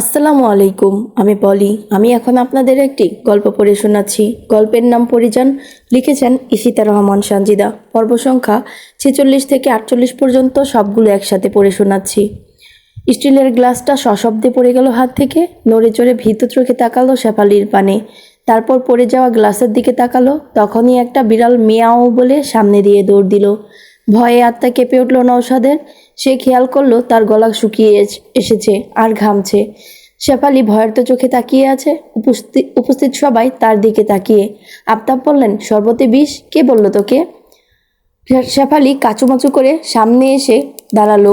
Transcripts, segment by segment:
আসসালামু আলাইকুম, আমি পলি। আমি এখন আপনাদের একটি গল্প পড়ে শোনাচ্ছি। গল্পের নাম পরিযান। লিখেছেন ইশিতা রহমান সানজিদা। পর্ব সংখ্যা ছেচল্লিশ থেকে আটচল্লিশ পর্যন্ত সবগুলো একসাথে পড়ে শোনাচ্ছি। স্টিলের গ্লাসটা সশব্দে পড়ে গেল হাত থেকে, নড়ে চড়ে ভীত চোখে তাকালো শেফালির পানে। তারপর পড়ে যাওয়া গ্লাসের দিকে তাকালো, তখনই একটা বিড়াল মিয়াও বলে সামনে দিয়ে দৌড় দিল। ভয়ে আত্মা কেঁপে উঠল নৌসাদের সে খেয়াল করল তার গলা শুকিয়ে এসেছে আর ঘামছে। শেফালি ভয়ার্ত চোখে তাকিয়ে আছে। উপস্থিত উপস্থিত সবাই তার দিকে তাকিয়ে। আফতাব বললেন, শরবতে বিষ? কে বলল তোকে? শেফালি কাচুমাচু করে সামনে এসে দাঁড়াল।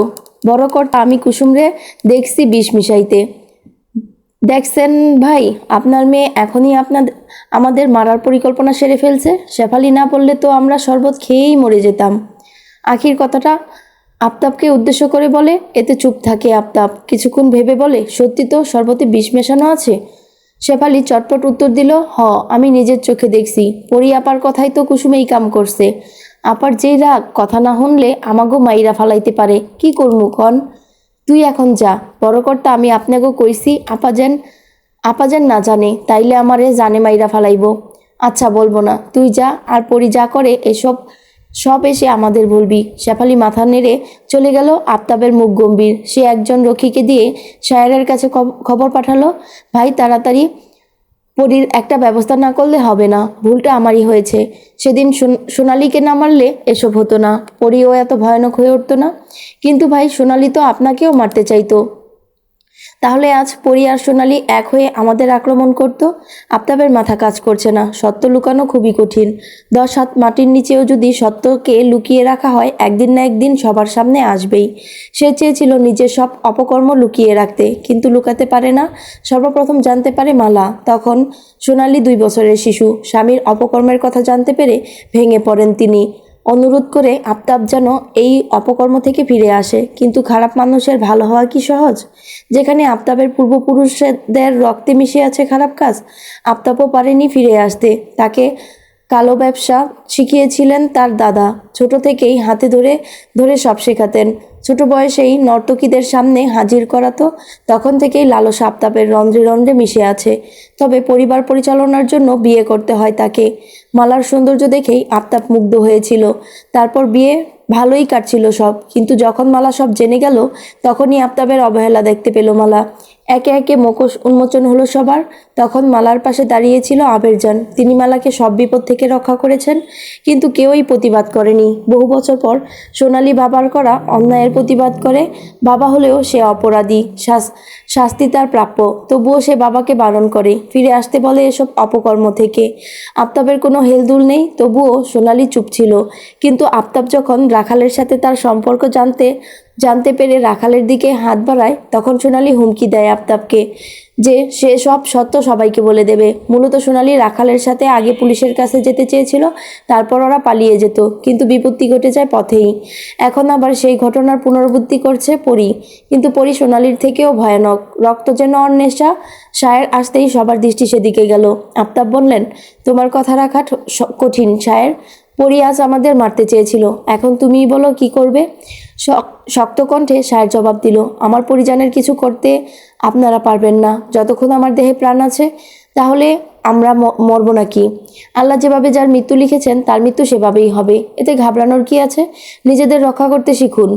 বড় কর্তা আমি কুসুমরে দেখছি বিষ মিশাইতে। দেখছেন ভাই, আপনার মেয়ে এখনই আপনার আমাদের মারার পরিকল্পনা সেরে ফেলছে। শেফালি না বললে তো আমরা শরবত খেয়েই মরে যেতাম। আখির কথাটা আফতাবকে উদ্দেশ্য করে বলে, এতে চুপ থাকে আফতাব। কিছুক্ষণ ভেবে বলে, সত্যি তো, শরবতে বিষ মেশানো আছে? শেফালি চটপট উত্তর দিল, হ, আমি নিজের চোখে দেখছি। পরি আপার কথাই তো কুসুমেই কাম করছে। আপার যেই রাগ, কথা না শুনলে আমাগো মাইরা ফালাইতে পারে। কি করমু কন? তুই এখন যা। বড় কর্তা, আমি আপনাকেও কইছি, আপা যেন আপা যেন না জানে, তাইলে আমারে জানে মাইরা ফালাইব। আচ্ছা বলব না। তুই যা, আর পরি যা করে, এসব সব এসে আমাদের বলবি। শেফালি মাথা নেড়ে চলে গেল আফতাবের মুখ গম্ভীর। সে একজন রক্ষীকে দিয়ে শায়েরের কাছে খবর পাঠালো, ভাই, তাড়াতাড়ি পরীর একটা ব্যবস্থা না করলে হবে না, ভুলটা আমারই হয়েছে। সেদিন সোন- সোনালীকে না মারলে এসব হতো না। পরীও এত ভয়ানক হয়ে উঠতো না। কিন্তু ভাই, সোনালি তো আপনাকেও মারতে চাইতো। তাহলে আজ পরি আর সোনালি এক হয়ে আমাদের আক্রমণ করত? আফতাবের মাথা কাজ করছে না, সত্য লুকানো খুবই কঠিন। দশ হাত মাটির নিচেও যদি সত্যকে লুকিয়ে রাখা হয়, একদিন না একদিন সবার সামনে আসবেই। সে চেয়েছিল নিজের সব অপকর্ম লুকিয়ে রাখতে, কিন্তু লুকাতে পারে না। সর্বপ্রথম জানতে পারে মালা। তখন সোনালি দুই বছরের শিশু। স্বামীর অপকর্মের কথা জানতে পেরে ভেঙে পড়েন তিনি। অনুরোধ করে আফতাব যেন এই অপকর্ম থেকে ফিরে আসে। কিন্তু খারাপ মানুষের ভালো হওয়া কি সহজ? যেখানে আফতাবের পূর্বপুরুষদের রক্তে মিশে আছে খারাপ কাজ, আফতাবও পারেনি ফিরে আসতে। তাকে কালো ব্যবসা শিখিয়েছিলেন তার দাদা। ছোট থেকেই হাতে ধরে ধরে সব শেখাতেন। ছোট বয়সেই নর্তকীদের সামনে হাজির করাতো তখন থেকেই লালসা আফতাবের রন্ধ্রে রন্ধ্রে মিশে আছে। তবে পরিবার পরিচালনার জন্য বিয়ে করতে হয় তাকে। মালার সৌন্দর্য দেখেই আফতাব মুগ্ধ হয়েছিল। তারপর বিয়ে ভালোই কাটছিল সব। কিন্তু যখন মালা সব জেনে গেল, তখনই আফতাবের অবহেলা দেখতে পেল মালা। একে একে মুখোশ উন্মোচন হলো সবার। তখন মালার পাশে দাঁড়িয়েছিল আবেরজান। তিনি মালাকে সব বিপদ থেকে রক্ষা করেছেন, কিন্তু কেউই প্রতিবাদ করেনি। বহু বছর পর সোনালি বাবার করা অন্যায়ের প্রতিবাদ করে, বাবা হলেও সে অপরাধী। শাস- শাস্তি তার প্রাপ্য, তবুও সে বাবাকে বারণ করে। ফিরে আসতে বলে এসব অপকর্ম থেকে। আফতাবের কোনো হেলদুল নেই, তবুও সোনালি চুপ ছিল। কিন্তু আফতাব যখন রাখালের সাথে তার সম্পর্ক জানতে জানতে পেরে রাখালের দিকে হাত বাড়ায়, তখন সোনালি হুমকি দেয় আফতাবকে যে সে সব সত্য সবাইকে বলে দেবে। মূলত সোনালি রাখালের সাথে আগে পুলিশের কাছে যেতে চেয়েছিল, তারপর ওরা পালিয়ে যেত, কিন্তু বিপত্তি ঘটে যায় পথেই। এখন আবার সেই ঘটনার পুনরাবৃত্তি করছে পরি। কিন্তু পরি সোনালির থেকেও ভয়ানক। রক্ত যেন অন্বেষা সায়ের আসতেই সবার দৃষ্টি সেদিকে গেল। আফতাব বললেন, তোমার কথা রাখা কঠিন সায়ের পরি আজ আমাদের মারতে চেয়েছিল। এখন তুমিই বলো কি করবে? শক্ত কণ্ঠে সায়ের জবাব দিল, আমার পরিজনের কিছু করতে আপনারা পারবেন না। যতক্ষণ আমার দেহে প্রাণ আছে, তাহলে আমরা মরবো নাকি? আল্লাহ যেভাবে যার মৃত্যু লিখেছেন, তার মৃত্যু সেভাবেই হবে। এতে ঘাবড়ানোর কি আছে? নিজেদের রক্ষা করতে শিখুন।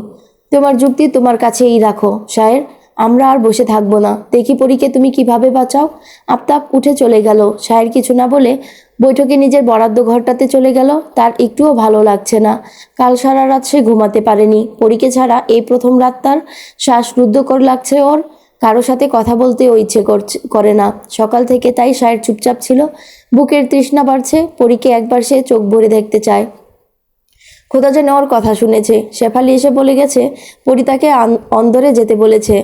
তোমার যুক্তি তোমার কাছেই রাখো। শায়ের আমরা আর বসে থাকব না। দেখি পরীকে তুমি কীভাবে বাঁচাও। আফতাব উঠে চলে গেল। শায়ের কিছু না বলে বৈঠকে নিজের বরাদ্দ ঘরটাতে চলে গেল। তার একটুও ভালো লাগছে না। কাল সারা রাত সে ঘুমাতে পারেনি। পরীকে ছাড়া এই প্রথম রাত তার শ্বাসরুদ্ধকর লাগছে ওর। কারও সাথে কথা বলতে ও ইচ্ছে করে না। সকাল থেকে তাই সায়ের চুপচাপ ছিল। বুকের তৃষ্ণা বাড়ছে। পরীকে একবার সে চোখ ভরে দেখতে চায়। খোদা যেন ওর কথা শুনেছে। শেফালি এসে বলে গেছে, পরি তাকে অন্দরে যেতে বলেছে।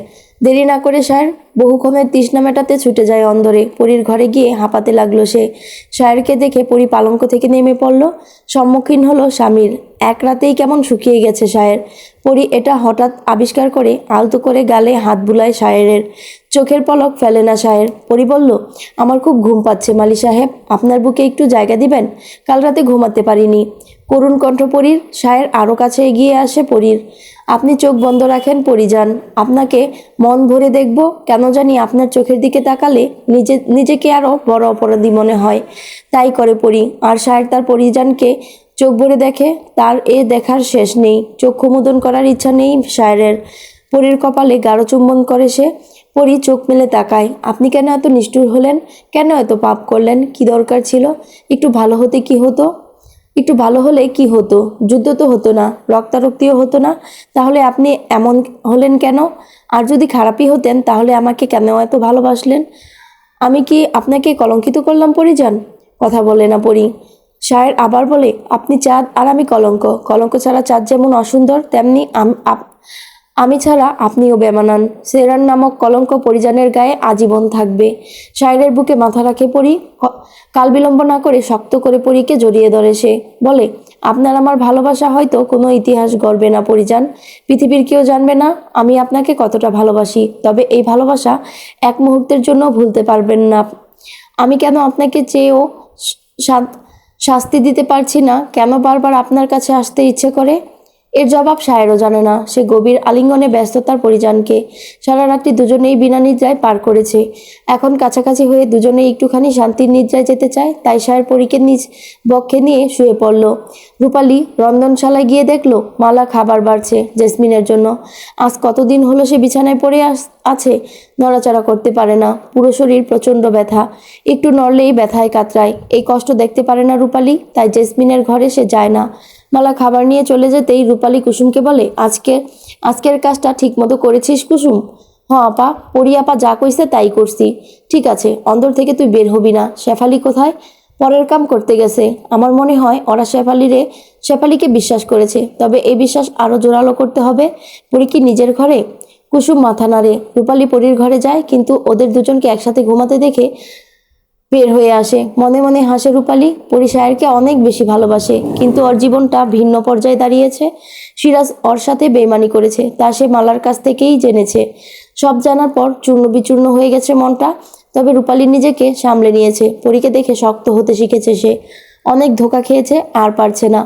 দেরি না করে স্যার বহুক্ষণের তৃষ্ণা মেটাতে ছুটে যায় অন্দরে। পরীর ঘরে গিয়ে হাঁপাতে লাগল সে। শায়েরকে দেখে পরি পালঙ্ক থেকে নেমে পড়ল। সম্মুখীন হলো স্বামীর। এক রাতেই কেমন শুকিয়ে গেছে শায়ের পরি এটা হঠাৎ আবিষ্কার করে আলতো করে গালে হাত বুলায় শায়েরের চোখের পলক ফেলে না শায়ের পরি বলল, আমার খুব ঘুম পাচ্ছে মালি সাহেব। আপনার বুকে একটু জায়গা দিবেন? কাল রাতে ঘুমাতে পারিনি। করুণ কণ্ঠ পরীর সায়ের আরও কাছে এগিয়ে আসে পরীর। আপনি চোখ বন্ধ রাখেন পরি যান আপনাকে মন ভরে দেখব, কেন জানি আপনার চোখের দিকে তাকালে নিজে, নিজেকে আরও বড় অপরাধী মনে হয়। তাই করে পরি। আর সায়ের তার পরিজানকে চোখ ভরে দেখে, তার এ দেখার শেষ নেই। চক্ষু মুদন করার ইচ্ছা নেই শায়েরের। পরীর কপালে গাঢ় চুম্বন করে সে। পরী চোখ মেলে তাকায়। আপনি কেন এত নিষ্ঠুর হলেন? কেন এত পাপ করলেন? কি দরকার ছিল? একটু ভালো হতে কি হতো? একটু ভালো হলে কি হতো? যুদ্ধ তো হতো না, রক্তারক্তিও হতো না। তাহলে আপনি এমন হলেন কেন? আর যদি খারাপই হতেন, তাহলে আমাকে কেন এত ভালোবাসলেন? আমি কি আপনাকে কলঙ্কিত করলাম, পরিজান? কথা বলে না পড়ি শায়ের আবার বলে, আপনি চাঁদ আর আমি কলঙ্ক। কলঙ্ক ছাড়া চাঁদ যেমন অসুন্দর, তেমনি আম- ছাড়া আপনিও বেমানান সেরান নামক কলঙ্ক পরিজানের গায়ে আজীবন থাকবে। শায়েরের বুকে মাথা রাখে পড়ি কাল বিলম্ব না করে শক্ত করে পরীকে জড়িয়ে ধরে সে। বলে, আপনার আমার ভালোবাসা হয়তো কোনো ইতিহাস গড়বে না পরিজান পৃথিবীর কেউ জানবে না, আমি আপনাকে কতটা ভালোবাসি। তবে এই ভালোবাসা এক মুহূর্তের জন্য ভুলতে পারবেন না। আমি কেন আপনাকে চেয়েও শাস্তি দিতে পারছি না? কেন বারবার আপনার কাছে আসতে ইচ্ছে করে? এর জবাব সায়েরও জানে না। সে গভীর আলিঙ্গনে ব্যস্ততার পরিজানকে সারা রাত্রি দুজনেই বিনা নিদ্রায় পার করেছে। এখন কাছাকাছি হয়ে দুজনেই একটুখানি শান্তির নিদ্রায় যেতে চায়, তাই সায়ের পরীকে নিজ বক্ষে নিয়ে শুয়ে পড়ল। রূপালী রন্ধনশালায় গিয়ে দেখল, মালা খাবার বাড়ছে জেসমিনের জন্য। আজ কতদিন হলো সে বিছানায় পড়ে আছে, নড়াচড়া করতে পারে না। পুরো শরীর প্রচণ্ড ব্যথা। একটু নড়লেই ব্যথায় কাতরায়। এই কষ্ট দেখতে পারে না রূপালী, তাই জেসমিনের ঘরে সে যায় না। মালা খাবার নিয়ে চলে যেতেই রূপালী কুসুমকে বলে, আজকে, আজকের কাজটা ঠিকমতো করেছিস কুসুম? হ, আপা পরি আপা যা কইছে তাই করছি। ঠিক আছে অন্দর থেকে তুই বের হবি না। শেফালি কোথায়? পরের কাম করতে গেছে। আমার মনে হয় ওরা শেফালিরে, শেফালিকে বিশ্বাস করেছে। তবে এই বিশ্বাস আরও জোরালো করতে হবে। পরি কি নিজের ঘরে? কুসুম মাথা নাড়ে। রূপালী পরীর ঘরে যায়, কিন্তু ওদের দুজনকে একসাথে ঘুমাতে দেখে বের হয়ে আসে। মনে মনে হাসে রূপালী, পরি সায়েরকে অনেক বেশি ভালোবাসে, কিন্তু ওর জীবনটা ভিন্ন পর্যায়ে দাঁড়িয়েছে। সিরাজ ওর সাথে বেমানি করেছে, তা সে মালার কাছ থেকেই জেনেছে। সব জানার পর চূর্ণ বিচূর্ণ হয়ে গেছে মনটা, তবে রূপালী নিজেকে সামলে নিয়েছে। পরীকে দেখে শক্ত হতে শিখেছে সে। অনেক ধোকা খেয়েছে, আর পারছে না।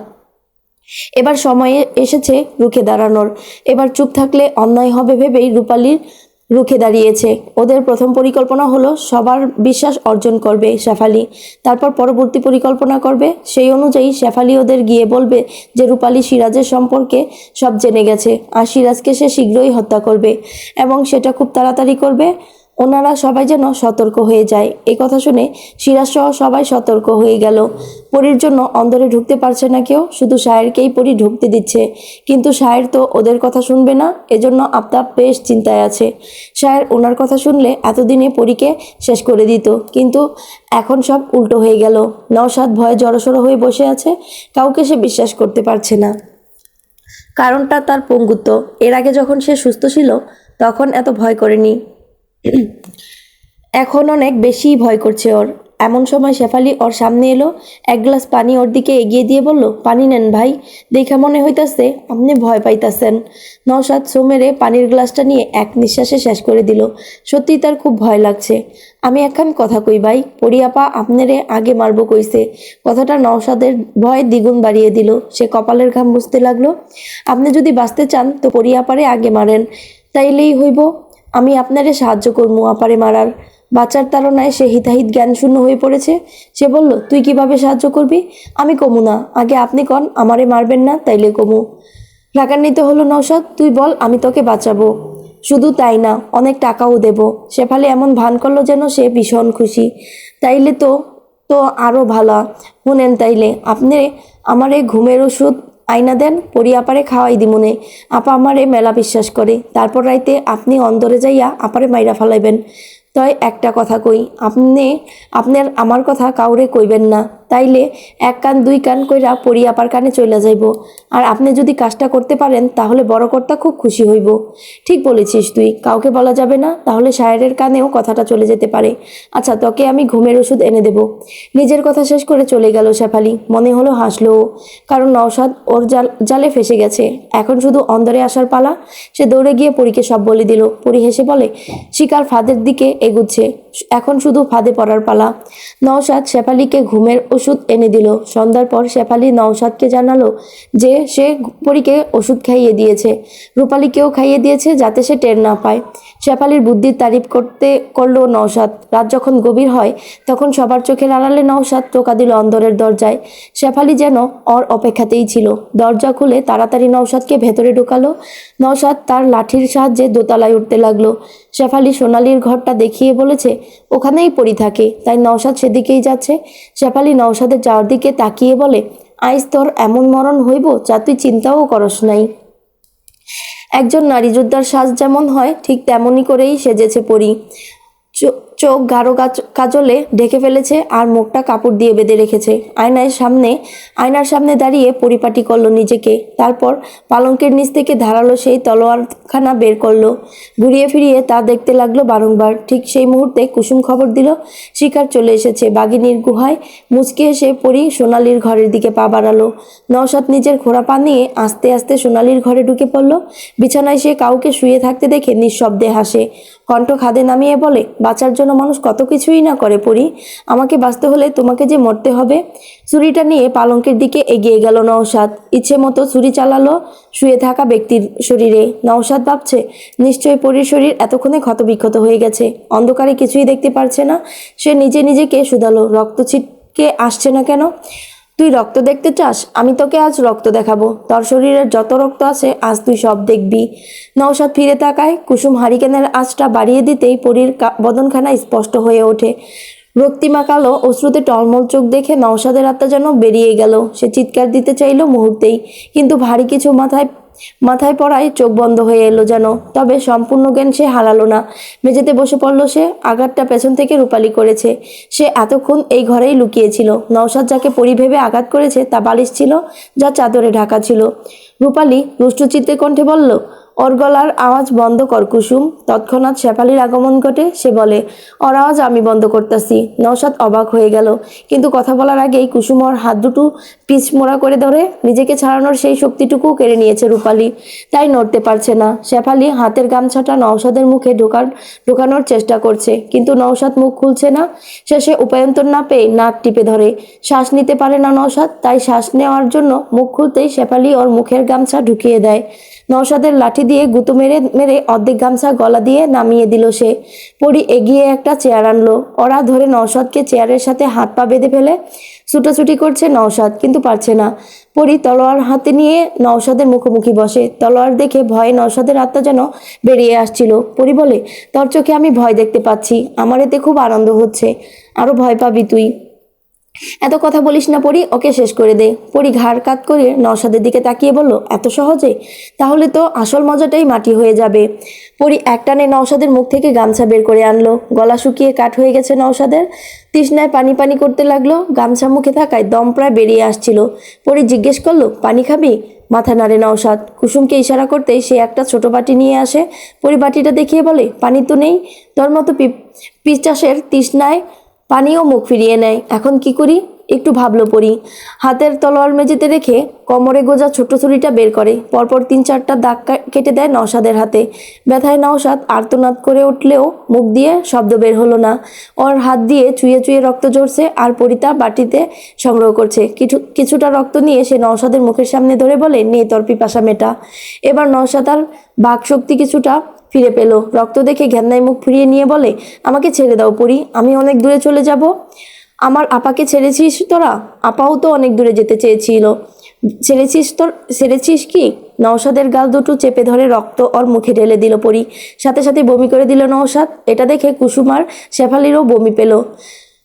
এবার সময়ে এসেছে রুখে দাঁড়ানোর। এবার চুপ থাকলে অন্যায় হবে ভেবেই রূপালীর রুখে দাঁড়িয়েছে। ওদের প্রথম পরিকল্পনা হলো, সবার বিশ্বাস অর্জন করবে শেফালি। তারপর পরবর্তী পরিকল্পনা করবে, সেই অনুযায়ী শেফালি ওদের গিয়ে বলবে যে রূপালী সিরাজের সম্পর্কে সব জেনে গেছে। আর সিরাজকে সে শীঘ্রই হত্যা করবে এবং সেটা খুব তাড়াতাড়ি করবে। ওনারা সবাই যেন সতর্ক হয়ে যায়। এই কথা শুনে সিরাজ সহ সবাই সতর্ক হয়ে গেল। পরীর জন্য অন্দরে ঢুকতে পারছে না কেউ, শুধু শায়েরকেই পরী ঢুকতে দিচ্ছে। কিন্তু শায়ের তো ওদের কথা শুনবে না, এজন্য আফতাব বেশ চিন্তায় আছে। শায়ের ওনার কথা শুনলে এতদিনে পরীকে শেষ করে দিত, কিন্তু এখন সব উল্টো হয়ে গেল। নওশাদ ভয়ে জড়সড় হয়ে বসে আছে, কাউকে সে বিশ্বাস করতে পারছে না। কারণটা তার পঙ্গুত্ব। এর আগে যখন সে সুস্থ ছিল, তখন এত ভয় করেনি। এখন অনেক বেশি ভয় করছে ওর। এমন সময় শেফালি ওর সামনে এলো, এক গ্লাস পানি ওর দিকে এগিয়ে দিয়ে বলল, পানি নেন ভাই, দেখা মনে হইতাছে আপনি ভয় পাইতাছেন। নওশাদ সোমেরে পানির গ্লাসটা নিয়ে এক নিঃশ্বাসে শেষ করে দিল। সত্যি তার খুব ভয় লাগছে। আমি একখান কথা কই ভাই পরিয়াপা আপনারে আগে মারবো কইছে। কথাটা নওশাদের ভয় দ্বিগুণ বাড়িয়ে দিল। সে কপালের ঘাম বুঝতে লাগল, আপনি যদি বাঁচতে চান তো পরিয়াপারে আগে মারেন, তাইলেই হইব আমি আপনারে সাহায্য করব আপারে মারার। বাচ্চার তাড়নায় সে হিতাহিত জ্ঞান শূন্য হয়ে পড়েছে। সে বলল, তুই কীভাবে সাহায্য করবি? আমি কমু না। আগে আপনি কন, আমারে মারবেন না, তাইলে কমু। রাগান্বিত হলো নৌসাদ তুই বল, আমি তোকে বাঁচাবো। শুধু তাই না, অনেক টাকাও দেব। শেফালি এমন ভান করল যেন সে ভীষণ খুশি। তাইলে তো তো আরও ভালো। শুনেন তাইলে, আপনি আমারে ঘুমের ওষুধ আইনা দেন, পরি আপারে খাওয়াই দিমুনে আপা আমারে মেলা বিশ্বাস করে। তারপর রাইতে আপনি অন্দরে যাইয়া আপারে মাইরা ফালাইবেন। তয় একটা কথা কই, আপনি, আপনার আমার কথা কাউরে কইবেন না। তাইলে এক কান, দুই কান কইরা পড়ি আপার কানে চলে যাইব। আর আপনি যদি কাজটা করতে পারেন, তাহলে বড় কর্তা খুব খুশি হইব। ঠিক বলেছিস তুই, কাউকে বলা যাবে না, তাহলে শায়েরের কানেও কথাটা চলে যেতে পারে। আচ্ছা তোকে আমি ঘুমের ওষুধ এনে দেব। নিজের কথা শেষ করে চলে গেল শেফালি। মনে হলো হাসলো কারণ নওশাদ ওর জাল, জালে ফেসে গেছে। এখন শুধু অন্দরে আসার পালা। সে দৌড়ে গিয়ে পরীকে সব বলে দিল। পরি হেসে বলে, শিকার ফাঁদের দিকে এগুচ্ছে। এখন শুধু ফাঁদে পড়ার পালা। নওশাদ শেফালিকে ঘুমের ওষুধ এনে দিল। সন্ধ্যার পর শেফালি নওশাদকে জানালো যে সে পরীকে ওষুধ খাইয়ে দিয়েছে। রূপালীকেও খাইয়ে দিয়েছে যাতে সে টের না পায়। শেফালির বুদ্ধির তারিফ করতে করল নওশাদ। রাত যখন গভীর হয়, তখন সবার চোখের আড়ালে নওশাদ টোকা দিল অন্দরের দরজায়। শেফালি যেন অর অপেক্ষাতেই ছিল। দরজা খুলে তাড়াতাড়ি নওশাদকে ভেতরে ঢোকালো। নওশাদ তার লাঠির সাহায্যে দোতলায় উঠতে লাগল। শেফালি সোনালির ঘরটা দেখিয়ে বলেছে, ওখানেই পড়ি থাকে। তাই নওশাদ সেদিকেই যাচ্ছে। শেফালি নওশাদের যাওয়ার দিকে তাকিয়ে বলে, আইস তোর এমন মরণ হইব যা তুই চিন্তাও করস নাই। একজন নারী যোদ্ধার সাজ যেমন হয়, ঠিক তেমনই করেই সেজেছে পড়ি চোখ গাঢ় কাজ- কাজলে ঢেকে ফেলেছে আর মুখটা কাপড় দিয়ে বেঁধে রেখেছে। আয়নার সামনে আয়নার সামনে দাঁড়িয়ে পরিপাটি করল নিজেকে। তারপর পালঙ্কের নিচ থেকে ধারালো সেই তলোয়ারখানা বের করল। ঘুরিয়ে ফিরিয়ে তা দেখতে লাগল বারংবার। ঠিক সেই মুহূর্তে কুসুম খবর দিল, শিকার চলে এসেছে। বাঘিনীর গুহায় মুচকে এসে পরি সোনালির ঘরের দিকে পা বাড়ালো। নওশাদ নিজের ঘোড়া পা নিয়ে আস্তে আস্তে সোনালির ঘরে ঢুকে পড়ল। বিছানায় সে কাউকে শুয়ে থাকতে দেখে নিঃশব্দে হাসে। কণ্ঠ খাদে নামিয়ে বলে, বাঁচার জন্য মানুষ কত কিছুই না করে পড়ি আমাকে বাঁচতে হলে তোমাকে যে মরতে হবে ছুরিটা নিয়ে পালঙ্কের দিকে এগিয়ে গেল নওশাদ। ইচ্ছে মতো ছুরি চালালো, শুয়ে থাকা ব্যক্তির শরীরে। নওশাদ ভাবছে নিশ্চয়ই পরীর শরীর এতক্ষণে ক্ষতবিক্ষত হয়ে গেছে। অন্ধকারে কিছুই দেখতে পারছে না। সে নিজে নিজেকে শুধালো। রক্ত ছিটকে আসছে না কেন? তুই রক্ত দেখতে চাস? আমি তোকে আজ রক্ত দেখাবো। তোর শরীরের যত রক্ত আছে, আজ তুই সব দেখবি। নওশাদ ফিরে তাকায়, কুসুম হারিকেনের আঁচটা বাড়িয়ে দিতেই পরীর বদনখানা স্পষ্ট হয়ে ওঠে। রক্তিমা কালো, অশ্রুতে টলমল চোখ দেখে নওশাদের আত্মা যেন বেরিয়ে গেল। সে চিৎকার দিতে চাইল মুহূর্তেই, কিন্তু ভারী কিছু মাথায় মাথায় পড়ায় চোখ বন্ধ হয়ে এলো যেন, তবে সম্পূর্ণ জ্ঞান সে হারালো না। মেঝেতে বসে পড়ল সে, আঘাতটা পেছন থেকে রূপালি করেছে। সে এতক্ষণ এই ঘরেই লুকিয়েছিল নওশাদ যাকে পরিভেবে আঘাত করেছে তা বালিশ ছিল, যা চাদরে ঢাকা ছিল। রূপালি রুষ্টচিত্তে কণ্ঠে বলল ওর গলার আওয়াজ বন্ধ কর কুসুম। তৎক্ষণাৎ শেফালির আগমন ঘটে, সে বলে ওর আওয়াজ আমি বন্ধ করতেছি। নওশাদ অবাক হয়ে গেল, কিন্তু কথা বলার আগেই কুসুম ওর হাত দুটো পিচ মোড়া করে ধরে নিজেকে ছাড়ানোর সেই শক্তিটুকু কেড়ে নিয়েছে রূপালি। তাই নড়তে পারছে না। শেফালি হাতের গামছাটা নওশাদের মুখে ঢোকার, ঢোকানোর চেষ্টা করছে, কিন্তু নওশাদ মুখ খুলছে না। শেষে উপায়ন্তর না পেয়ে নাক টিপে ধরে, শ্বাস নিতে পারে না নওশাদ। তাই শ্বাস নেওয়ার জন্য মুখ খুলতেই শেফালি ওর মুখের গামছা ঢুকিয়ে দেয়। নওশাদের লাঠি দিয়ে গুঁতো মেরে মেরে অর্ধেক গামছা গলা দিয়ে নামিয়ে দিল সে। পরি এগিয়ে একটা চেয়ার আনলো। ওরা ধরে নওশাদকে চেয়ারের সাথে হাত পা বেঁধে ফেলে। ছুটাছুটি করছে নওশাদ, কিন্তু পারছে না। পরি তলোয়ার হাতে নিয়ে নওশাদের মুখোমুখি বসে। তলোয়ার দেখে ভয়ে নওশাদের আত্মা যেন বেরিয়ে আসছিল। পরি বলে, তোর চোখে আমি ভয় দেখতে পাচ্ছি। আমার এতে খুব আনন্দ হচ্ছে। আরও ভয় পাবি তুই। এত কথা বলিস না, পরি, ওকে শেষ করে দে। পরি ঘাড় কাত করে নওশাদের দিকে তাকিয়ে বলল, এত সহজে? তাহলে তো আসল মজাটাই মাটি হয়ে যাবে। পরি একটানে নওশাদের মুখ থেকে গামছা বের করে আনলো। গলা শুকিয়ে কাঠ হয়ে গেছে নওশাদের। তৃষ্ণায় পানি পানি করতে লাগল। গামছা মুখে থাকায় দম প্রায় বেরিয়ে আসছিল। পরি জিজ্ঞেস করল, পানি খাবি? মাথা নাড়ে নওশাদ। কুসুমকে ইশারা করতেই সে একটা ছোট বাটি নিয়ে আসে। পরি বাটিটা দেখিয়ে বলে, পানি তো নেই। তোর মতো পি- পিচাসের তৃষ্ণায় পানিও মুখ ফিরিয়ে নেয়। এখন কি করি? একটু ভাবলো পড়ি হাতের তলোয়ার মেঝেতে রেখে কোমরে গোজা ছোট ছুরিটা বের করে। পরপর তিন চারটা দাগ কেটে দেয় নওশাদের হাতে। ব্যথায় নওশাদ আর্তনাদ করে উঠলেও মুখ দিয়ে শব্দ বের হলো না। ওর হাত দিয়ে চুয়ে চুয়ে রক্ত ঝরছে আর পরিতা বাটিতে সংগ্রহ করছে। কিছু, কিছুটা রক্ত নিয়ে সে নওশাদের মুখের সামনে ধরে বলে, নে তোর পিপাসা মেটা। এবার নওশাদ আর বাক শক্তি কিছুটা ফিরে পেল। রক্ত দেখে ঘ্যান্নায় মুখ ফিরিয়ে নিয়ে বলে, আমাকে ছেড়ে দাও পরি, আমি অনেক দূরে চলে যাব। আমার আপাকে ছেড়েছিস তোরা? আপাও তো অনেক দূরে যেতে চেয়েছিল। ছেড়েছিস তোর, ছেড়েছিস কি? নওশাদের গাল দুটো চেপে ধরে রক্ত ওর মুখে ঢেলে দিল পরি। সাথে সাথে বমি করে দিল নওশাদ। এটা দেখে কুসুমার শেফালিরও বমি পেল।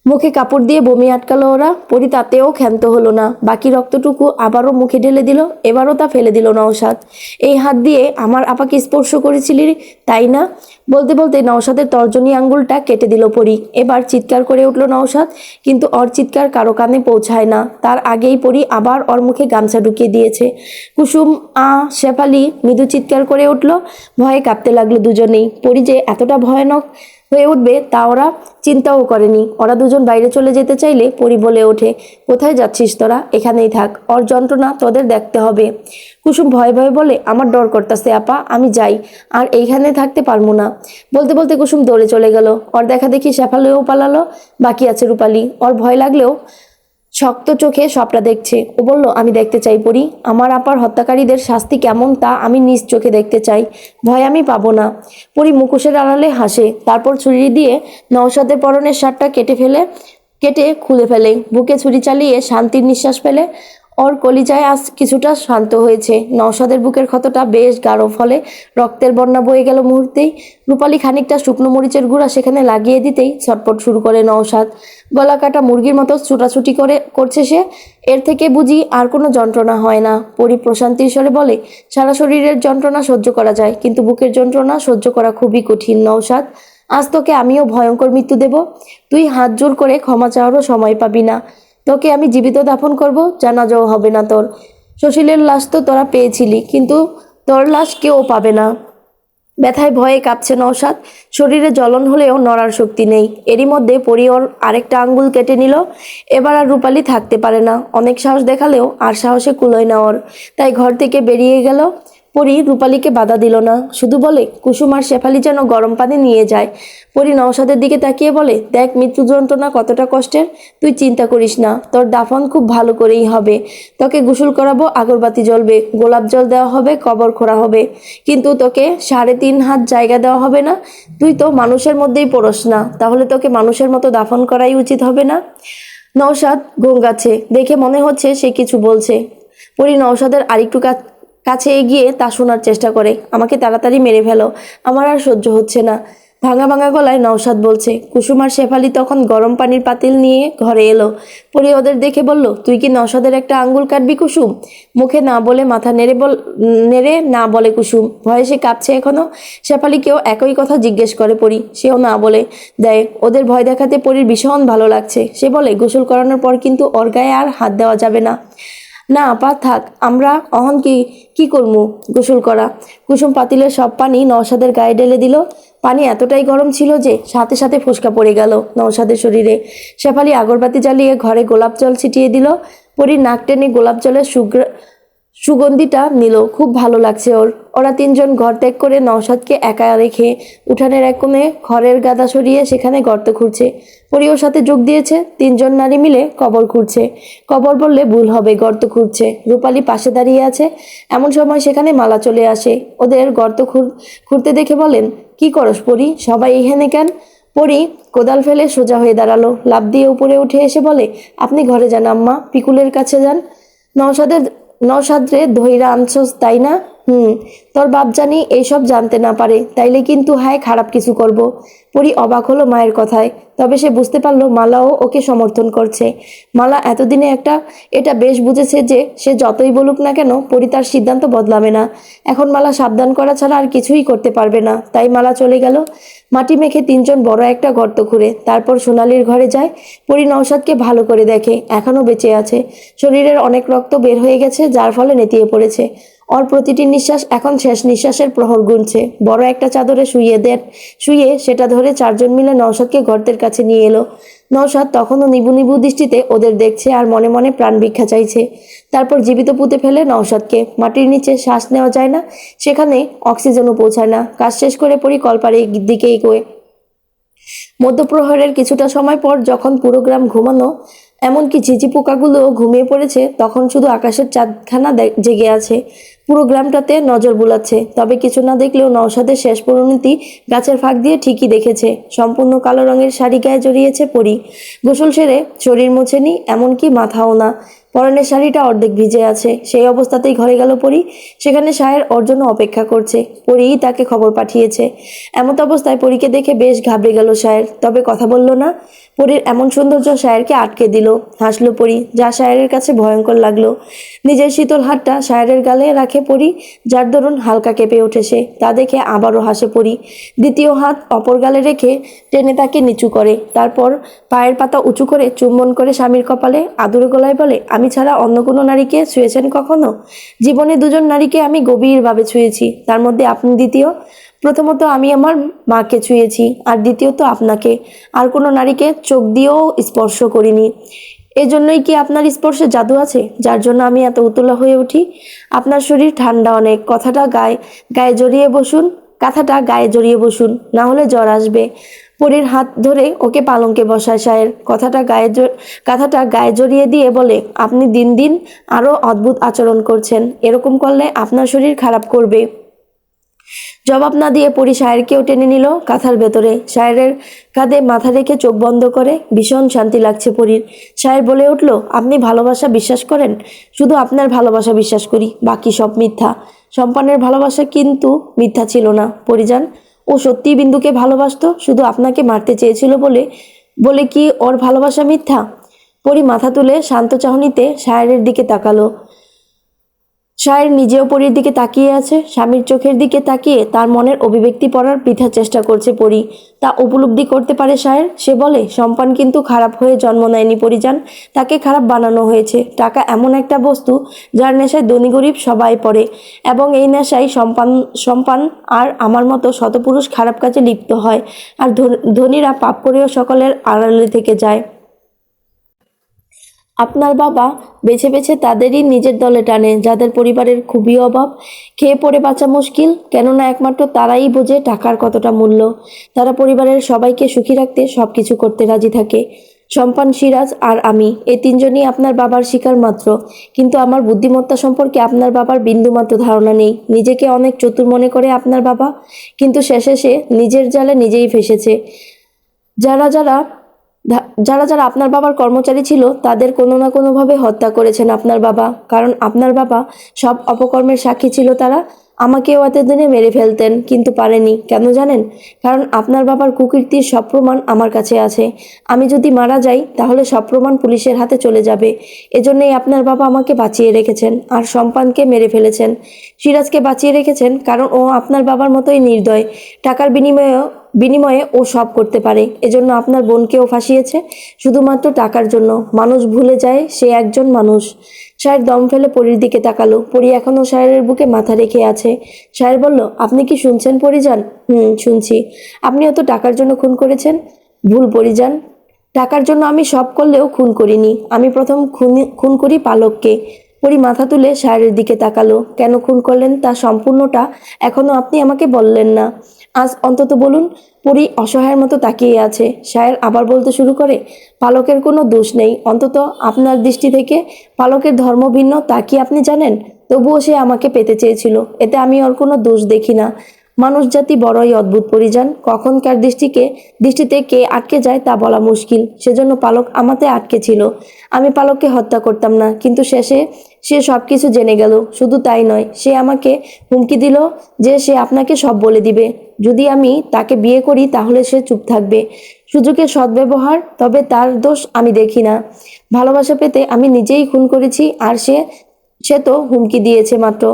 মুখে কাপড় দিয়ে বমি আটকালো ওরা, পরি তাতেও ক্ষান্ত হলো না। বাকি রক্তটুকু আবারও মুখে ঢেলে দিল, এবারও তা ফেলে দিল নওশাদ। এই হাত দিয়ে আমার আপাকে স্পর্শ করেছিলি তাই না? বলতে বলতে নওশাদের তর্জনী আঙ্গুলটা কেটে দিল পরি। এবার চিৎকার করে উঠল নওশাদ, কিন্তু ওর চিৎকার কারও কানে পৌঁছায় না। তার আগেই পরি আবার ওর মুখে গামছা ঢুকিয়ে দিয়েছে। কুসুম, আ, শেফালি মৃদু চিৎকার করে উঠল, ভয়ে কাঁপতে লাগল দুজনেই। পরি যে এতটা ভয়ানক হয়ে উঠবে তা ওরা চিন্তাও করেনি। ওরা দুজন বাইরে চলে যেতে চাইলে পরি বলে ওঠে, কোথায় যাচ্ছিস তোরা? এখানেই থাক। ওর যন্ত্রণা তোদের দেখতে হবে। কুসুম ভয়ে ভয়ে বলে, আমার ডর করতেছে আপা, আমি যাই। আর এইখানে থাকতে পারব না। বলতে বলতে কুসুম দৌড়ে চলে গেল। ওর দেখা দেখি শেফালেও পালালো, বাকি আছে রূপালি। ওর ভয় লাগলেও শক্ত চোখে সবটা দেখছে। ও বলল, আমি দেখতে চাই পড়ি আমার আপার হত্যাকারীদের শাস্তি কেমন তা আমি নিজ চোখে দেখতে চাই। ভয় আমি পাবো না। পরি মুখোশের আড়ালে হাসে। তারপর ছুরি দিয়ে নওশাদের পরনের শার্টটা কেটে ফেলে, কেটে খুলে ফেলে। বুকে ছুরি চালিয়ে শান্তির নিঃশ্বাস ফেলে ওর কলিজায় আজ কিছুটা শান্ত হয়েছে। নওশাদের বুকের ক্ষতটা বেশ গাঢ়, ফলে রক্তের বন্যা বয়ে গেল মুহূর্তেই। রূপালী খানিকটা শুকনো মরিচের গুঁড়া সেখানে লাগিয়ে দিতেই ছটপট শুরু করে নওশাদ। গলা কাটা মুরগির মতো ছুটাছুটি করে, করছে সে। এর থেকে বুঝি আর কোনো যন্ত্রণা হয় না। পরি প্রশান্তির স্বরে বলে, সারা শরীরের যন্ত্রণা সহ্য করা যায়, কিন্তু বুকের যন্ত্রণা সহ্য করা খুবই কঠিন নওশাদ। আজ তোকে আমিও ভয়ঙ্কর মৃত্যু দেব। তুই হাত জোর করে ক্ষমা চাওয়ারও সময় পাবি না। তোকে আমি জীবিত দাফন করব জানাজাও হবে না তোর। সুশীলের লাশ তো তোরা পেয়েছিলি, কিন্তু তোর লাশ কেউ পাবে না। ব্যথায় ভয়ে কাঁপছে নওশাদ। শরীরে জ্বলন হলেও নড়ার শক্তি নেই। এরই মধ্যে পরি ওর আরেকটা আঙ্গুল কেটে নিল। এবার আর রূপালি থাকতে পারে না। অনেক সাহস দেখালেও আর সাহসে কুলোয় না ওর। তাই ঘর থেকে বেরিয়ে গেল। পরি রূপালীকে বাধা দিল না। শুধু বলে, কুসুম আর শেফালি যেন গরম পানি নিয়ে যায়। পরি নওশাদের দিকে তাকিয়ে বলে, দেখ, মৃত্যু যন্ত্রণা কতটা কষ্টের, তুই চিন্তা করিস না। তোর দাফন খুব ভালো করেই হবে। তোকে গোসল করাবো, আগরবাতি জ্বলবে, গোলাপ জল দেওয়া হবে, কবর খোঁড়া হবে। কিন্তু তোকে সাড়ে তিন হাত জায়গা দেওয়া হবে না। তুই তো মানুষের মধ্যেই পড়স না। তাহলে তোকে মানুষের মতো দাফন করাই উচিত হবে না? নওশাদ গঙ্গাছে দেখে মনে হচ্ছে সে কিছু বলছে। পরি নওশাদের আরেকটু কাছে এগিয়ে তা শোনার চেষ্টা করে। আমাকে তাড়াতাড়ি মেরে ফেলো। আমার আর সহ্য হচ্ছে না। ভাঙা ভাঙা গলায় নওশাদ বলছে, কুসুম আর শেফালি তখন গরম পানির পাতিল নিয়ে ঘরে এলো। পরি ওদের দেখে বলল, তুই কি নওশাদের একটা আঙ্গুল কাটবি কুসুম? মুখে না বলে মাথা নেড়ে বল, নেড়ে না বলে কুসুম, ভয়ে সে কাঁপছে এখনও। শেফালিকেও একই কথা জিজ্ঞেস করে পরি, সেও না বলে দেয়, ওদের ভয় দেখাতে পরির ভীষণ ভালো লাগছে। সে বলে, গোসল করানোর পর কিন্তু ওর গায়ে আর হাত দেওয়া যাবে না। না, আপা, থাক। আমরা অহন কি কি করব গোসল করা। কুসুম পাতিলের সব পানি নওসাদের গায়ে ঢেলে দিল। পানি এতটাই গরম ছিল যে সাথে সাথে ফুসকা পড়ে গেল নওসাদের শরীরে। শেফালি আগরবাতি জ্বালিয়ে ঘরে গোলাপ জল ছিটিয়ে দিল। পরি নাক টেনে গোলাপ জলের সুগ্র সুগন্ধিটা নিল, খুব ভালো লাগছে ওর। ওরা তিনজন ঘর ত্যাগ করে নওশাদকে একা রেখে উঠানের এক কোণে খড়ের গাদা সরিয়ে সেখানে গর্ত খুঁড়ছে। পরি ওর সাথে যোগ দিয়েছে, তিনজন নারী মিলে কবর খুঁড়ছে। কবর বললে ভুল হবে, গর্ত খুঁড়ছে। রূপালী পাশে দাঁড়িয়ে আছে, এমন সময় সেখানে মালা চলে আসে। ওদের গর্ত খুঁড়- খুঁড়তে দেখে বলেন, কি করস পরি? সবাই এখানে কেন? পরি কোদাল ফেলে সোজা হয়ে দাঁড়াল। লাভ দিয়ে উপরে উঠে এসে বলে, আপনি ঘরে যান আম্মা, পিকুলের কাছে যান। নওশাদের নওশাদরে ধৈরা আনছস তাই না? হুম, তোর বাপ জানি এইসব জানতে না পারে, তাইলে কিন্তু হায় খারাপ কিছু করব। পরি অবাক হলো মায়ের কথায়, তবে সে বুঝতে পারল মালাও ওকে সমর্থন করছে। মালা এতদিনে একটা, এটা বেশ বুঝেছে যে সে যতই বলুক না কেন, পরি তার সিদ্ধান্ত বদলাবে না। এখন মালা সাবধান করা ছাড়া আর কিছুই করতে পারবে না। তাই মালা চলে গেল। মাটি মেখে তিনজন বড় একটা গর্ত খুঁড়ে, তারপর সোনালির ঘরে যায়। পরি নওশাদকে ভালো করে দেখে, এখনও বেঁচে আছে। শরীরের অনেক রক্ত বের হয়ে গেছে, যার ফলে নেতিয়ে পড়েছে। ওর প্রতিটি নিঃশ্বাস এখন শেষ নিঃশ্বাসের প্রহর গুনছে। বড় একটা চাদরে শুয়ে দেন শুয়ে সেটা ধরে চারজন মিলে নওশাদকে গর্তের কাছে নিয়ে এলো। নওশাদ তখনও নিবু নিবু দৃষ্টিতে ওদের দেখছে আর মনে মনে প্রাণ ভিক্ষা চাইছে। তারপর জীবিত পুঁতে ফেলে নওশাদকে। মাটির নিচে শ্বাস নেওয়া যায় না, সেখানে অক্সিজেনও পৌঁছায় না। কাজ শেষ করে পরি কলপাড়ের দিকে এগোয় মধ্যপ্রহরের কিছুটা সময় পর যখন পুরো গ্রাম ঘুমানো এমনকি ঝিঝি পোকাগুলো ঘুমিয়ে পড়েছে, তখন শুধু আকাশের চাঁদখানা জেগে আছে। পুরো গ্রামটাতে নজর বুলাচ্ছে, তবে কিছু না দেখলেও নওশাদের শেষ পরিণতি গাছের ফাঁক দিয়ে ঠিকই দেখেছে। সম্পূর্ণ কালো রঙের শাড়ি গায়ে জড়িয়েছে পরি। গোসল সেরে শরীর মোছেনি, এমনকি মাথাও না। পরনের শাড়িটা অর্ধেক ভিজে আছে, সেই অবস্থাতেই ঘরে গেল পরি। সেখানে সায়ের ওর জন্য অপেক্ষা করছে। পরিই তাকে খবর পাঠিয়েছে। এমত অবস্থায় পরীকে দেখে বেশ ঘাবড়ে গেল সায়ের তবে কথা বলল না। পরীর এমন সৌন্দর্য সায়েরকে আটকে দিল, হাসলো পরি, যা সায়েরের কাছে ভয়ঙ্কর লাগল। নিজের শীতল হাতটা সায়েরের গালে রাখে পরি, যার দরুন হালকা কেঁপে ওঠেছে তা দেখে আবারও হাসে পরি। দ্বিতীয় হাত অপর গালে রেখে টেনে তাকে নিচু করে, তারপর পায়ের পাতা উঁচু করে চুম্বন করে স্বামীর কপালে, আদুরে গলায় বলে, আমি ছাড়া অন্য কোনো নারীকে ছুঁয়েছেন কখনো? জীবনে দুজন নারীকে আমি গভীরভাবে ছুঁয়েছি, তার মধ্যে আপনি দ্বিতীয়? প্রথমত আমি আমার মাকে ছুঁয়েছি, আর দ্বিতীয়ত আপনাকে। আর কোনো নারীকে চোখ দিয়েও স্পর্শ করিনি। এজন্যই কি আপনার স্পর্শে জাদু আছে, যার জন্য আমি এত উতলা হয়ে উঠি? আপনার শরীর ঠান্ডা অনেক, কথাটা গায়ে গায়ে জড়িয়ে বসুন, কাঁথাটা গায়ে জড়িয়ে বসুন, না হলে জ্বর আসবে। পরীর হাত ধরে ওকে পালঙ্কে বসায় সায়ের কথাটা গায়ে কথাটা গায়ে জড়িয়ে দিয়ে বলে, আপনি দিন দিন আরও অদ্ভুত আচরণ করছেন, এরকম করলে আপনার শরীর খারাপ করবে। জবাব না দিয়ে পরি শায়েরকেও টেনে নিল কাঁথার ভেতরে। শায়েরের কাঁধে মাথা রেখে চোখ বন্ধ করে ভীষণ শান্তি লাগছে পরীর। শায়ের বলে উঠল, আপনি ভালোবাসা বিশ্বাস করেন? শুধু আপনার ভালোবাসা বিশ্বাস করি, বাকি সব মিথ্যা। সম্পানের ভালোবাসা কিন্তু মিথ্যা ছিল না। পরিজান ও সত্যিই বিন্দুকে ভালোবাসতো? শুধু আপনাকে মারতে চেয়েছিল বলে বলে কি ওর ভালোবাসা মিথ্যা? পরি মাথা তুলে শান্ত চাহনিতে শায়েরের দিকে তাকালো। শায়ের নিজেও পরীর দিকে তাকিয়ে আছে, স্বামীর চোখের দিকে তাকিয়ে তার মনের অভিব্যক্তি পড়ার বৃথা চেষ্টা করছে পরি। তা উপলব্ধি করতে পারে শায়ের? সে বলে, সম্পান কিন্তু খারাপ হয়ে জন্ম নেয়নি পরিজান তাকে খারাপ বানানো হয়েছে। টাকা এমন একটা বস্তু যার নেশায় ধনী গরিব সবাই পড়ে এবং এই নেশায় সম্পান সম্পান আর আমার মতো শতপুরুষ খারাপ কাজে লিপ্ত হয়। আর ধনীরা পাপ করেও সকলের আড়ালে থেকে যায়। আপনার বাবা বেছে বেছে তাদেরই নিজের দলে টানে, যাদের পরিবারের খুবই অভাব। খেয়ে পড়ে বাঁচা মুশকিল, কেননা একমাত্র তারাই বোঝে টাকার কতটা মূল্য। তারা পরিবারের সবাইকে সুখী রাখতে সব কিছু করতে রাজি থাকে। সম্পান, সিরাজ আর আমি, এই তিনজনই আপনার বাবার শিকার মাত্র। কিন্তু আমার বুদ্ধিমত্তা সম্পর্কে আপনার বাবার বিন্দুমাত্র ধারণা নেই। নিজেকে অনেক চতুর মনে করে আপনার বাবা, কিন্তু শেষে সে নিজের জালে নিজেই ফেসেছে। যারা যারা যারা যারা আপনার বাবার কর্মচারী ছিল, তাদের কোনো না কোনোভাবে হত্যা করেছেন আপনার বাবা। কারণ আপনার বাবা সব অপকর্মের সাক্ষী ছিল তারা। আমাকেও এতদিনে মেরে ফেলতেন, কিন্তু পারেনি। কেন জানেন? কারণ আপনার বাবার কুকীর্তির সব প্রমাণ আমার কাছে আছে। আমি যদি মারা যাই, তাহলে সব প্রমাণ পুলিশের হাতে চলে যাবে। এজন্যই আপনার বাবা আমাকে বাঁচিয়ে রেখেছেন, আর সম্পানকে মেরে ফেলেছেন। সিরাজকে বাঁচিয়ে রেখেছেন, কারণ ও আপনার বাবার মতোই নির্দয়। টাকার বিনিময়েও বিনিময়ে ও সব করতে পারে। এজন্য আপনার বোনকেও ফাঁসিয়েছে। শুধুমাত্র টাকার জন্য। মানুষ ভুলে যায় সে একজন মানুষ। শায়ের দম ফেলে পরীর দিকে তাকালো। পরি এখনও শায়ের বুকে মাথা রেখে আছে। শায়ের বলল, আপনি কি শুনছেন পরিজান হুম, শুনছি। আপনিও তো টাকার জন্য খুন করেছেন? ভুল পরিজান টাকার জন্য আমি সব করলেও খুন করিনি। আমি প্রথম খুন খুন করি পালককে। পরি মাথা তুলে শায়ের দিকে তাকালো। কেন খুন করলেন? তা সম্পূর্ণটা এখনও আপনি আমাকে বললেন না। আজ অন্তত বলুন, পরি অসহায়ের মতো তাকিয়ে আছে। শায়ের আবার বলতে শুরু করে, পালকের কোনো দোষ নেই। অন্তত আপনার দৃষ্টি থেকে পালকের ধর্ম ভিন্ন তা কি আপনি জানেন? তবুও সে আমাকে পেতে চেয়েছিল। এতে আমি ওর কোনো দোষ দেখি না। মানুষ জাতি বড়ই অদ্ভুত পরিযান কখনকার দৃষ্টিকে, দৃষ্টিতে কে আটকে যায় তা বলা মুশকিল। সেজন্য পালক আমাতে আটকে ছিল। আমি পালককে হত্যা করতাম না। কিন্তু শেষে সে সব কিছু জেনে গেল, শুধু তাই নয়, সে আমাকে হুমকি দিল যে সে আপনাকে সব বলে দিবে। যদি আমি তাকে বিয়ে করি, তাহলে সে চুপ থাকবে। সুযোগের সদ্ব্যবহার, তবে তার দোষ আমি দেখি না। ভালোবাসা পেতে আমি নিজেই খুন করেছি, আর সে সে তো হুমকি দিয়েছে মাত্র।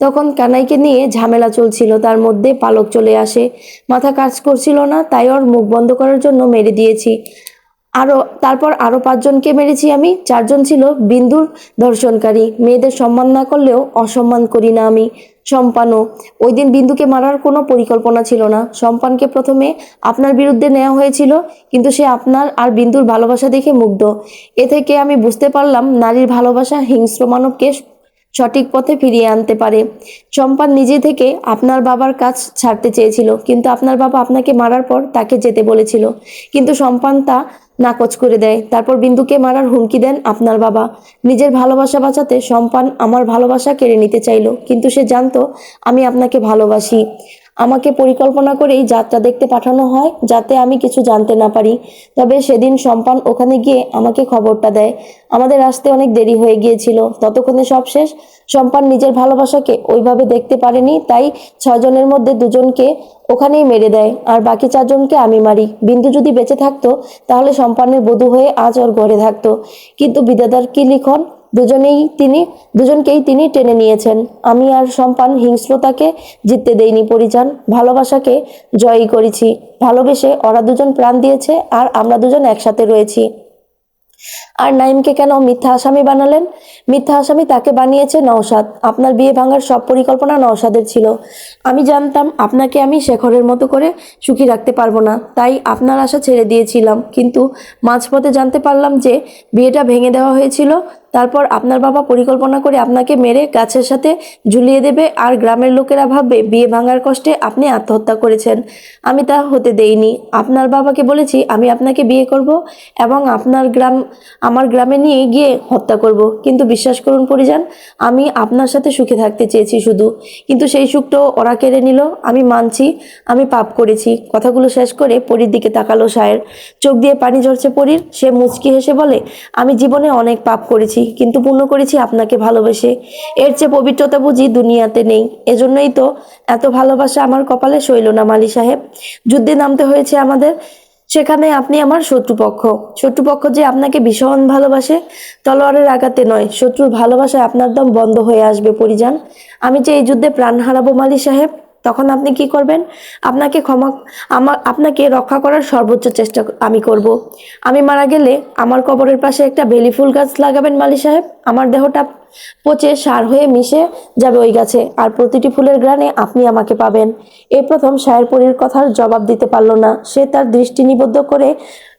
তখন কানাইকে নিয়ে ঝামেলা চলছিল, তার মধ্যে পালক চলে আসে। মাথা কাজ করছিল না, তাই ওর মুখ বন্ধ করার জন্য মেরে দিয়েছি। আরও তারপর আরও পাঁচজনকে মেরেছি আমি। চারজন ছিল বিন্দুর ধর্ষণকারী। মেয়েদের সম্মান না করলেও অসম্মান করি না আমি। সম্পানও। ওই দিন বিন্দুকে মারার কোনো পরিকল্পনা ছিল না। সম্পানকে প্রথমে আপনার বিরুদ্ধে নেওয়া হয়েছিল, কিন্তু সে আপনার আর বিন্দুর ভালোবাসা দেখে মুগ্ধ। এ থেকে আমি বুঝতে পারলাম, নারীর ভালোবাসা হিংস্র মানবকে সঠিক পথে ফিরিয়ে আনতে পারে। চম্পা নিজে থেকে আপনার বাবার কাজ ছাড়তে চেয়েছিল, কিন্তু আপনার বাবা আপনাকে মারার পর তাকে যেতে বলেছিল। কিন্তু সম্পান তা নাকচ করে দেয়। তারপর বিন্দুকে মারার হুমকি দেন আপনার বাবা। নিজের ভালোবাসা বাঁচাতে সম্পান আমার ভালোবাসা কেড়ে নিতে চাইল, কিন্তু সে জানতো, আমি আপনাকে ভালোবাসি। আমাকে পরিকল্পনা করেই যাত্রা দেখতে পাঠানো হয়, যাতে আমি কিছু জানতে না পারি। তবে সেদিন সম্পান ওখানে গিয়ে আমাকে খবরটা দেয়। আমাদের আসতে অনেক দেরি হয়ে গিয়েছিল। ততক্ষণে সব শেষ। সম্পান নিজের ভালোবাসাকে ওইভাবে দেখতে পারেনি, তাই ছজনের মধ্যে দুজনকে ওখানেই মেরে দেয়, আর বাকি চারজনকে আমি মারি। বিন্দু যদি বেঁচে থাকতো, তাহলে সম্পানের বধূ হয়ে আজ ওর ঘরে থাকতো। কিন্তু বিদাদার কি লিখন? দুজনেই তিনি, দুজনকেই তিনি টেনে নিয়েছেন। আমি আর সম্পান হিংস্রতাকে জিততে দেইনি পরিজান ভালোবাসাকে জয়ী করেছি। ভালোবেসে ওরা দুজন প্রাণ দিয়েছে আর আমরা দুজন একসাথে রয়েছি। আর নাইমকে কেন মিথ্যা আসামি বানালেন? মিথ্যা আসামি তাকে বানিয়েছে নওশাদ। আপনার বিয়ে ভাঙার সব পরিকল্পনা নওশাদের ছিল। আমি জানতাম আপনাকে আমি শেখরের মতো করে সুখী রাখতে পারব না। তাই আপনার আশা ছেড়ে দিয়েছিলাম। কিন্তু মাঝপথে জানতে পারলাম যে বিয়েটা ভেঙে দেওয়া হয়েছিল তারপর আপনার বাবা পরিকল্পনা করে আপনাকে মেরে গাছের সাথে ঝুলিয়ে দেবে আর গ্রামের লোকেরা ভাববে, বিয়ে ভাঙার কষ্টে আপনি আত্মহত্যা করেছেন। আমি তা হতে দেইনি। আপনার বাবাকে বলেছি, আমি আপনাকে বিয়ে করব এবং আপনার গ্রাম, আমার গ্রামে নিয়ে গিয়ে হত্যা করব। কিন্তু বিশ্বাস করুন পরিজান আমি আপনার সাথে সুখে থাকতে চেয়েছি শুধু। কিন্তু সেই সুখটাও ওরা কেড়ে নিল। আমি মানছি, আমি পাপ করেছি। কথাগুলো শেষ করে পরীর দিকে তাকালো সায়ের। চোখ দিয়ে পানি ঝরছে পরীর। সে মুচকি হেসে বলে, আমি জীবনে অনেক পাপ করেছি। কিন্তু পূর্ণ করেছি আপনাকে ভালোবেসে। এর চেয়ে পবিত্রতা বুঝি দুনিয়াতে নেই। এজন্যই তো এত ভালোবাসা আমার কপালে সইল না মালি সাহেব। যুদ্ধে নামতে হয়েছে আমাদের, সেখানে আপনি আমার শত্রুপক্ষ। শত্রুপক্ষ যে আপনাকে ভীষণ ভালোবাসে, তলোয়ারের আঘাতে নয়, শত্রুর ভালোবাসায় আপনার দম বন্ধ হয়ে আসবে পরিজান আমি যে এই যুদ্ধে প্রাণ হারাবো মালি সাহেব তখন আপনি কি করবেন? আপনাকে ক্ষমা, আমার, আপনাকে রক্ষা করার সর্বোচ্চ চেষ্টা আমি করব। আমি মারা গেলে আমার কবরের পাশে একটা বেলি ফুল গাছ লাগাবেন মালি সাহেব। আমার দেহটা পচে সার হয়ে মিশে যাবে ওই গাছে। আর প্রতিটি ফুলের গ্রানে আপনি আমাকে পাবেন। এ প্রথম শায়ের পরীর কথার জবাব দিতে পারল না। সে তার দৃষ্টি নিবদ্ধ করে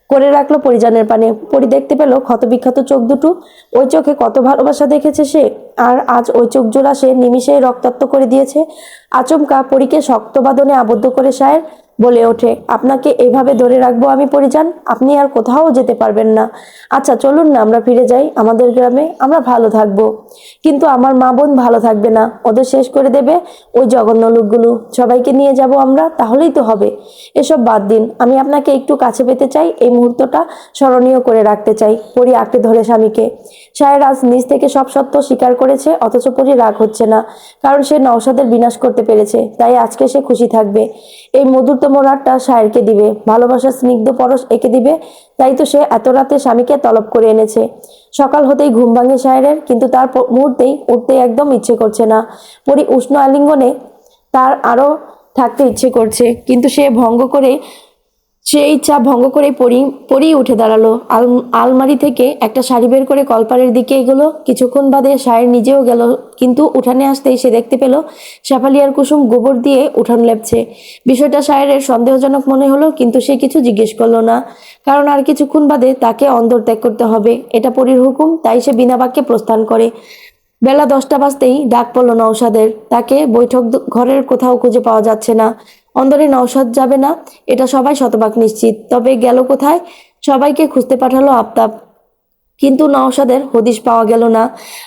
করে রাখল পরিজানের পানে। পরি দেখতে পেল বিখ্যাত চোখ দুটো। ওই চোখে কত ভালোবাসা দেখেছে সে? আর আজ ওই চোখ জোড়া সে নিমিষেই রক্তাক্ত করে দিয়েছে। আচমকা পরীকে শক্ত বাদনে আবদ্ধ করে শায়ের বলে ওঠে, আপনাকে এইভাবে ধরে রাখব আমি পরিজান আপনি আর কোথাও যেতে পারবেন না। আচ্ছা চলুন না, আমরা ফিরে যাই। আমাদের গ্রামে আমরা ভালো থাকব। কিন্তু আমার মা বোন ভালো থাকবে না। ওদের শেষ করে দেবে ওই জঘন্য লোকগুলো। সবাইকে নিয়ে যাব আমরা, তাহলেই তো হবে। এসব বাদ দিন। আমি আপনাকে একটু কাছে পেতে চাই, এই মুহূর্তটা স্মরণীয় করে রাখতে চাই, পরি আঁকড়ে ধরে স্বামীকে। সায়ের আজ নিজ থেকে সব সত্য স্বীকার করেছে, অথচ পরি রাগ হচ্ছে না, কারণ সে নওশাদের বিনাশ করতে পেরেছে, তাই আজকে সে খুশি থাকবে। এই মধুরতম রাতটা সায়েরকে দিবে? ভালোবাসার স্নিগ্ধ পরশ এঁকে দিবে? তাই তো সে এত রাতে স্বামীকে তলব করে এনেছে। সকাল হতেই ঘুম ভাঙে সায়েরের কিন্তু তার মুহূর্তেই উঠতে একদম ইচ্ছে করছে না। পরি উষ্ণ আলিঙ্গনে তার আরও থাকতে ইচ্ছে করছে, কিন্তু সে ভঙ্গ করে সে ইচ্ছা ভঙ্গ করে পরি পরেই উঠে দাঁড়াল। আল, আলমারি থেকে একটা শাড়ি বের করে কলপারের দিকে এগোলো। কিছুক্ষণ বাদে শায়ের নিজেও গেল, কিন্তু উঠানে আসতেই সে দেখতে পেল শেফালিয়ার কুসুম গোবর দিয়ে উঠান লেপছে। বিষয়টা শায়ের সন্দেহজনক মনে হলো, কিন্তু সে কিছু জিজ্ঞেস করল না। কারণ আর কিছুক্ষণ বাদে তাকে অন্দর ত্যাগ করতে হবে। এটা পরির হুকুম, তাই সে বিনা বাক্যে প্রস্থান করে। বেলা দশটা বাজতেই ডাক পড়ল নৌসাদের তাকে বৈঠক ঘরের কোথাও খুঁজে পাওয়া যাচ্ছে না। অন্দরে নৌসাদ যাবে না, এটা সবাই শতভাগ নিশ্চিত। তবে গেল কোথায়? সবাইকে খুঁজতে পাঠালো আফতাব। কিন্তু নওসাদের হদিশ পাওয়া গেল না।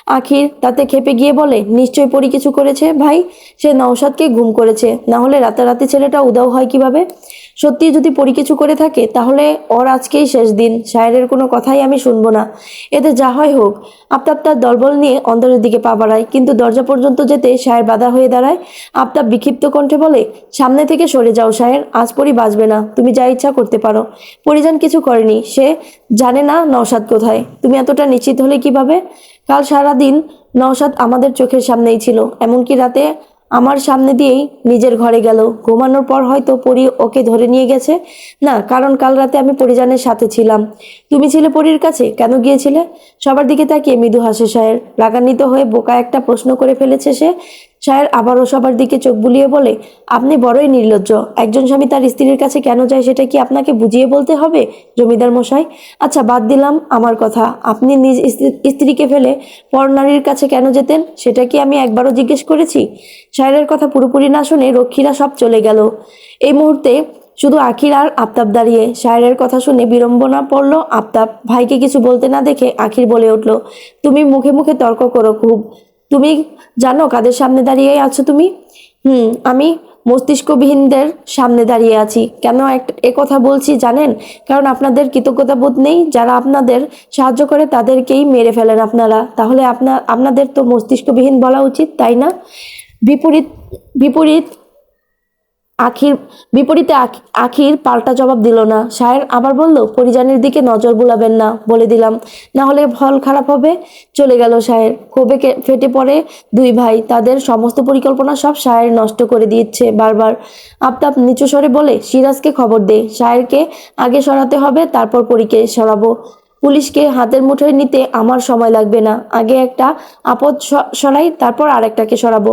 আখির তাতে খেপে গিয়ে বলে, নিশ্চয় পরি কিছু করেছে ভাই? সে নওসাদকে ঘুম করেছে। না হলে রাতারাতি ছেলেটা উদাও হয় কীভাবে? সত্যি যদি পরি কিছু করে থাকে, তাহলে ওর আজকেই শেষ দিন। শায়ের কোনো কথাই আমি শুনব না। এতে যা হয় হোক, আফতাব তার দলবল নিয়ে অন্দরের দিকে পা বাড়ায়। কিন্তু দরজা পর্যন্ত যেতে শায়ের বাধা হয়ে দাঁড়ায়। আফতাব বিক্ষিপ্ত কণ্ঠে বলে, সামনে থেকে সরে যাও শায়ের, আজ পরি বাঁচবে না। তুমি যা ইচ্ছা করতে পারো। পরিজান কিছু করেনি। সে জানে না নওশাদ কোথায়। তুমি এতটা নিশ্চিত হলে কীভাবে? কাল সারা দিন আমাদের চোখের সামনেই ছিল, এমনকি রাতে আমার সামনে দিয়েই নিজের ঘরে গেল। ঘুমানোর পর হয়তো পরি ওকে ধরে নিয়ে গেছে। না, কারণ কাল রাতে আমি পরিজানের সাথে ছিলাম। তুমি ছিলে পরির কাছে? কেন গিয়েছিলে? সবার দিকে তাকিয়ে মৃদু হাসে সাহের। রাগান্বিত হয়ে বোকা একটা প্রশ্ন করে ফেলেছে সে। সায়ের আবারও সবার দিকে চোখ বুলিয়ে বলে, আপনি বড়ই নির্লজ্জ। একজন স্বামী তার স্ত্রীর কাছে কেন যায় সেটা কি আপনাকে বুঝিয়ে বলতে হবে, জমিদার মশাই? আচ্ছা বাদ দিলাম আমার কথা। আপনি নিজ স্ত্রী- স্ত্রীকে ফেলে পরনারীর কাছে কেন যেতেন, সেটা কি আমি একবারও জিজ্ঞেস করেছি? সায়েরের কথা পুরোপুরি না শুনে রক্ষীরা সব চলে গেল। এই মুহূর্তে শুধু আখির আর আফতাব দাঁড়িয়ে। শায়ের কথা শুনে বিড়ম্বনা পড়ল আফতাব। ভাইকে কিছু বলতে না দেখে আখির বলে উঠল, তুমি মুখে মুখে তর্ক করো খুব। তুমি জানো কাদের সামনে দাঁড়িয়ে আছো তুমি? হুম, আমি মস্তিষ্কবিহীনদের সামনে দাঁড়িয়ে আছি। কেন এ কথা বলছি জানেন? কারণ আপনাদের কৃতজ্ঞতা বোধ নেই। যারা আপনাদের সাহায্য করে তাদেরকেই মেরে ফেলেন আপনারা। তাহলে আপনার আপনাদের তো মস্তিষ্কবিহীন বলা উচিত, তাই না? বিপরীত বিপরীত আখির বিপরীতে আখ- আখির পাল্টা জবাব দিল না। শায়ের আবার বলল পরিজানের দিকে নজর বুলাবেন না। বলে দিলাম। না হলে ফল খারাপ হবে? চলে গেল শায়ের। ক্ষোভে ফেটে পড়ে দুই ভাই। তাদের সমস্ত পরিকল্পনা সব শায়ের নষ্ট করে দিচ্ছে। বারবার আফতাব নিচু স্বরে বলে, সিরাজকে খবর দে। শায়েরকে আগে সরাতে হবে, তারপর পরীকে সরাবো। পুলিশকে হাতের মুঠোয় নিতে আমার সময় লাগবে না। আগে একটা আপদ সরাই তারপর আরেকটাকে সরাবো।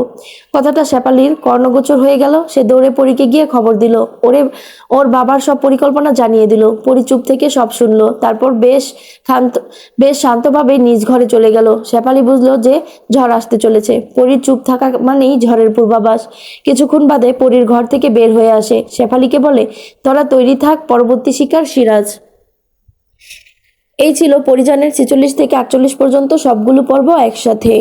কথাটা শেপালির কর্ণগোচর হয়ে গেল। সে দৌড়ে পরীকে গিয়ে খবর দিল। ওরে, ওর বাবার সব পরিকল্পনা জানিয়ে দিল। পরি চুপ থেকে সব শুনলো। তারপর বেশ শান্ত, বেশ শান্তভাবে নিজ ঘরে চলে গেল। শেপালি বুঝলো যে ঝড় আসতে চলেছে। পরীর চুপ থাকা মানেই ঝড়ের পূর্বাভাস। কিছুক্ষণ বাদে পরীর ঘর থেকে বের হয়ে আসে। শেফালিকে বলে, তোরা তৈরি থাক, পরবর্তী শিকার সিরাজ। এই ছিল পরিজনের ছেচল্লিশ থেকে আটচল্লিশ পর্যন্ত সবগুলো পর্ব একসাথে।